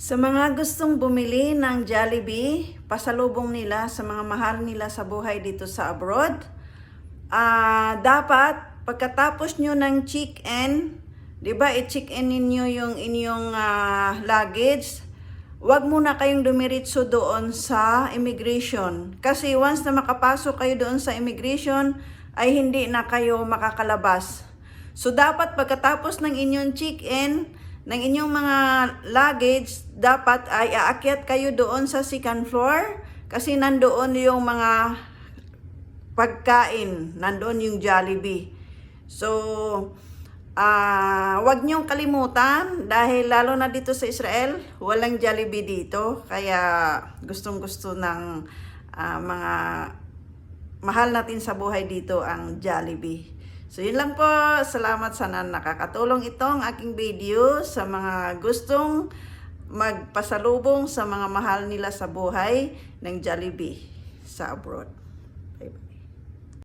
Sa mga gustong bumili ng Jollibee, pasalubong nila sa mga mahal nila sa buhay dito sa abroad, ah dapat pagkatapos nyo ng check-in, di ba i-check-in ninyo yung inyong ah, luggage, Huwag muna kayong dumiritso doon sa immigration. Kasi once na makapasok kayo doon sa immigration, ay hindi na kayo makakalabas. So dapat pagkatapos ng inyong check-in, ng inyong mga luggage, dapat ay aakyat kayo doon sa second floor kasi nandoon yung mga pagkain, nandoon yung Jollibee. So, ah wag niyong kalimutan dahil lalo na dito sa Israel, walang Jollibee dito. Kaya gustong-gusto ng ah, mga mahal natin sa buhay dito ang Jollibee. So yun lang po. Salamat sana nakakatulong itong aking video sa mga gustong magpasalubong sa mga mahal nila sa buhay ng Jollibee sa abroad. Bye-bye.